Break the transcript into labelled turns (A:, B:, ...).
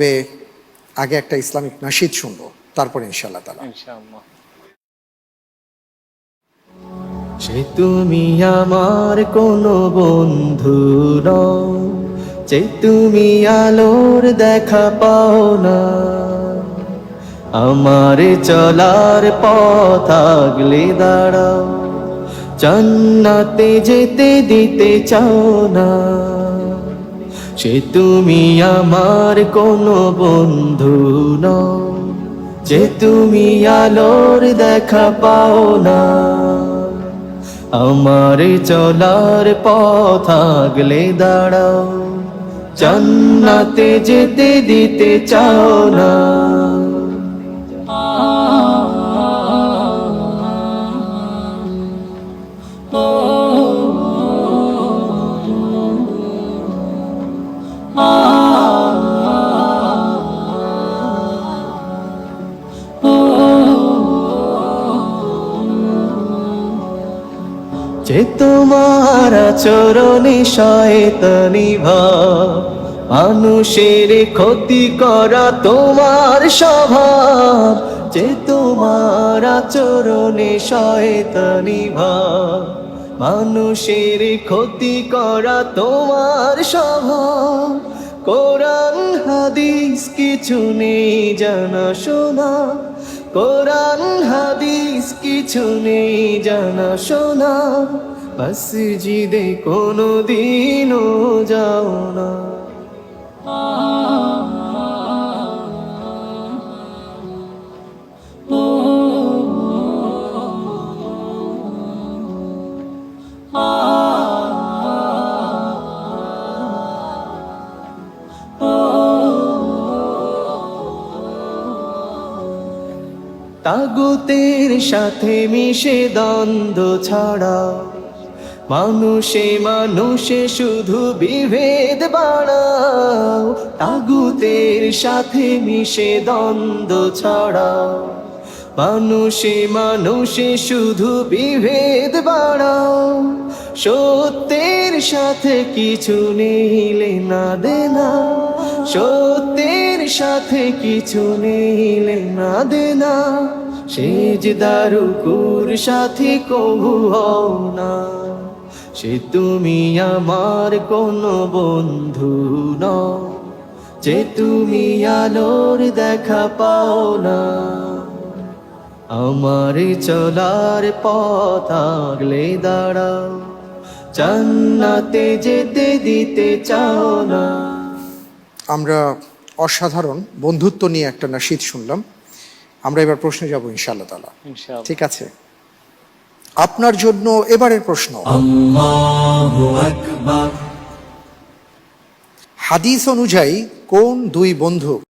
A: বে আগে একটা ইসলামিক নাশিদ শুনব তারপর ইনশাআল্লাহ তালা
B: ইনশাআল্লাহ।
C: সে তুমি আমার কোনো বন্ধু নও যে তুমি আলোর দেখা পাও না। আমার চলার পথ আগলে দাঁড়াও জান্নাতে যেতে দিতে চাও না। সে তুমি আমার কোনো বন্ধু নও। যে তুমি আলোর দেখা পাও না। আমার চলার পথ আগলে দাঁড়াও। জান্নাতে যেতে দিতে চাও না। যে তোমার চরণে শয়তানি ভাব, মানুষের ক্ষতি করা তোমার স্বভাব, যে তোমার চরণে শয়তানি ভাব, মানুষের ক্ষতি করা তোমার স্বভাব। কোরআন, হাদিস কিছু নেই জানা শোনা কোরআন হাদিস কিছু নেই জানা শোনা। মসজিদে কোনো দিনও যাও না। তাগুতের সাথে মিশে দ্বন্দ্ব ছাড়া। মানুষে মানুষে শুধু বিভেদ বাড়াও। তাগুতের সাথে মিশে দ্বন্দ্ব ছাড়াও মানুষে মানুষে শুধু বিভেদ বাড়াও। সত্যের সাথে কিছু নিলে না দেনা। সত্যের সাথে কিছু নিলে না দেনা। সেজ দারুকুর সাথে কবু হও না। সে তুমি আমার কোনো বন্ধু নও। যে তুমি আলোর দেখা পাও না। আমার চলার পথ আগলে দাঁড়াও। জান্নাতে যেতে দিতে চাও না।
A: আমরা অসাধারণ বন্ধুত্ব নিয়ে একটা নাশিদ শুনলাম। আমরা এবার প্রশ্নে যাব ইনশাআল্লাহ তালা
B: ইনশাআল্লাহ।
A: ঠিক আছে। আপনার জন্য এবারের প্রশ্ন। হাদিস অনুযায়ী কোন দুই বন্ধু